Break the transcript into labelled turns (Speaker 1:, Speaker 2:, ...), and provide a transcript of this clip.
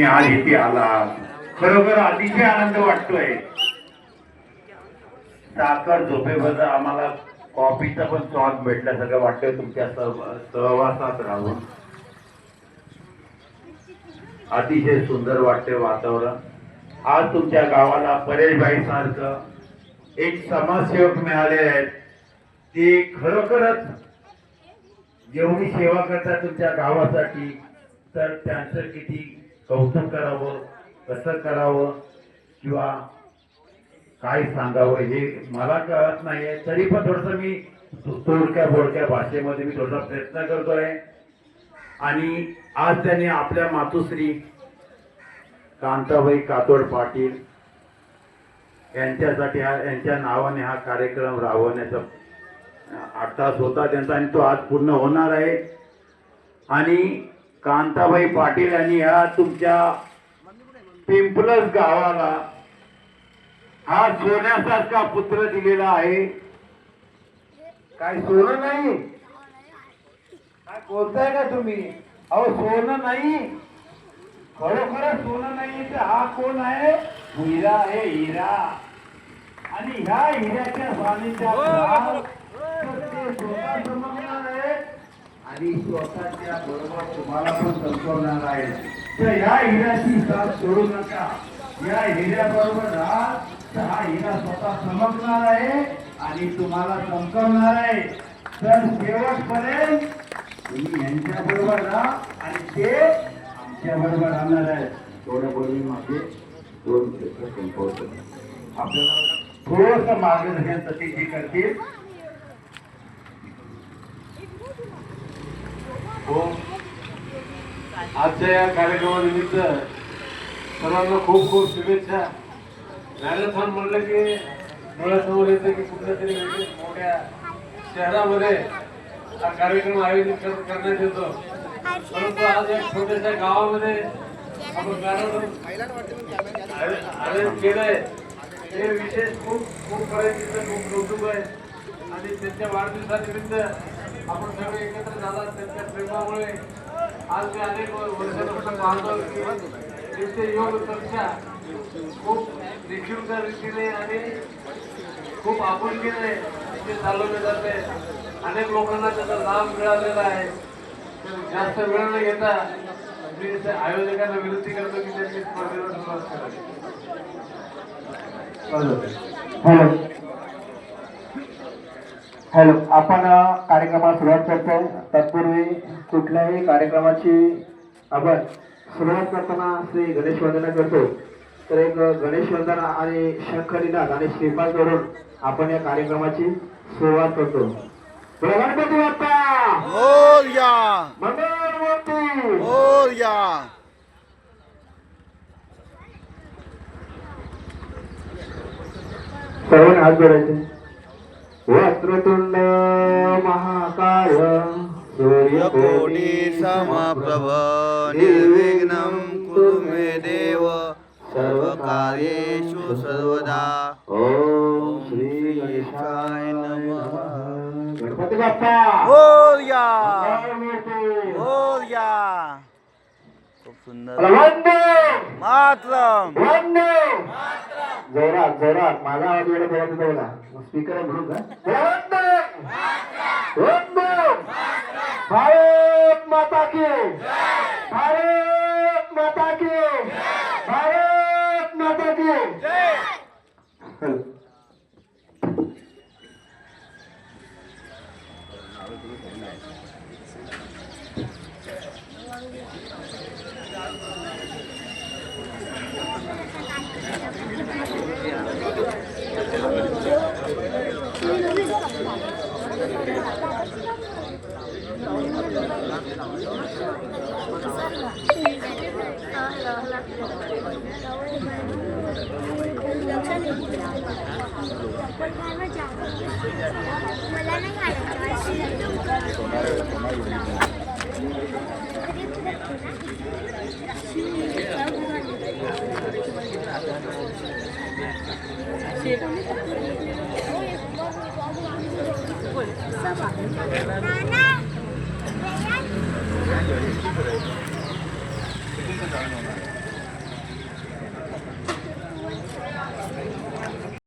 Speaker 1: आज इथे आला. खरोखर अतिशय आनंद वाटतोय. साखर झोपेबद्दल आम्हाला कॉफीचा पण स्वाद भेटल्यासारखं वाटतंय तुमच्या सहवासात राहून. अतिशय सुंदर वाटते वातावरण. आज तुमच्या गावाला परेशबाई सारखं एक समाजसेवक मिळाले आहेत. ते खरोखरच जेवढी सेवा करतात तुमच्या गावासाठी तर त्यांचं किती कौतुक करावं कसं करावं किंवा काय सांगावं हे मला कळत नाहीये. तरी पण थोडस मी तोडक्या बोडक्या भाषेमध्ये मी थोडासा प्रयत्न करतोय. आणि आज त्यांनी आपल्या मातोश्री कांताबाई कातोड पाटील यांच्यासाठी हा यांच्या नावाने हा कार्यक्रम राबवण्याचा आठ तास होता त्यांचा आणि तो आज पूर्ण होणार आहे. आणि कांताबाई पाटील यांनी ह्या तुमच्या पिंपलस गावाला हा सोन्यासारखा पुत्र दिलेला आहे. काय सोनं नाही? काय बोलताय का तुम्ही? अहो सोनं नाही. खरोखरच सोनं नाही तर हा कोण आहे? हिरा आहे हिरा. आणि ह्या हिऱ्याच्या स्वामीच्या ते स्वतः समजणार आहे आणि स्वतःच्या बरोबर तुम्हाला पण संपवणार आहे. तर या हिऱ्याची साथ सोडू नका. या हिऱ्याबरोबर राहा तर हा हिरा स्वतः चमकणार आहे आणि तुम्हाला चमकवणार आहे. तर शेवटपर्यंत तुम्ही यांच्या बरोबर राहा आणि ते आमच्या बरोबर राहणार आहे थोडं बोलून माझे दोन क्षेत्र संपवतो. आपल्याला थोडस मार्गदर्शन सतीशी करतील.
Speaker 2: हो. आजच्या या कार्यक्रमानिमित्त सर्वांना खूप खूप शुभेच्छा. मॅरेथॉन म्हणलं की डोळ्यासमोर येतं की कुठल्या तरी मोठ्या शहरामध्ये हा कार्यक्रम आयोजित करण्यात येतो. परंतु आज एक छोट्याशा गावामध्ये आपण मॅरेथॉन अरेंज केलंय. हे विशेष खूप खूप पर्यंत खूप कौतुक आहे. आणि त्यांच्या वाढदिवसानिमित्त आपण सगळे एकत्र झाला त्यांच्या प्रेमामुळे आज मी अनेक वर्षापासून पाहतो की त्यांचे योग चर्चा खूप निक्षुल्क रीतीने आणि खूप आपुलकीने ते चालवले जाते. अनेक लोकांना त्याचा लाभ मिळालेला आहे. जास्त वेळ न घेता मी त्या आयोजकांना विनंती करतो की त्यांनी स्पर्धेला सुरुवात करावी.
Speaker 3: हॅलो हॅलो आपण कार्यक्रमाला सुरुवात करतोय. तत्पूर्वी कुठल्याही कार्यक्रमाची आपण सुरुवात करताना श्री गणेश वंदना करतो. तर एक गणेश वंदना आणि शंखनिनाद आणि श्रीपाद करून आपण या कार्यक्रमाची सुरुवात करतो. गणपती बाप्पा!
Speaker 4: मोरया
Speaker 3: सर्वांनी हात जोडायचे. वक्रतुंड महाकाय
Speaker 4: कोटी
Speaker 3: सूर्यकोटी
Speaker 4: समप्रभ निर्विघ्नं कुरु मे देव सर्वकार्येषु सर्वदा।
Speaker 3: ओम श्री गणेशाय नमः। गणपती बाप्पा
Speaker 4: मोरया
Speaker 3: मंगळमूर्ती.
Speaker 4: मोरया खूप सुंदर। मातरम।
Speaker 3: वंदे! जोरात जोरात. माझा आवाज होता बोला स्पीकर म्हणून का? भारत माता की! भारत माता की! भारत माता की!
Speaker 5: मला नाही खायचं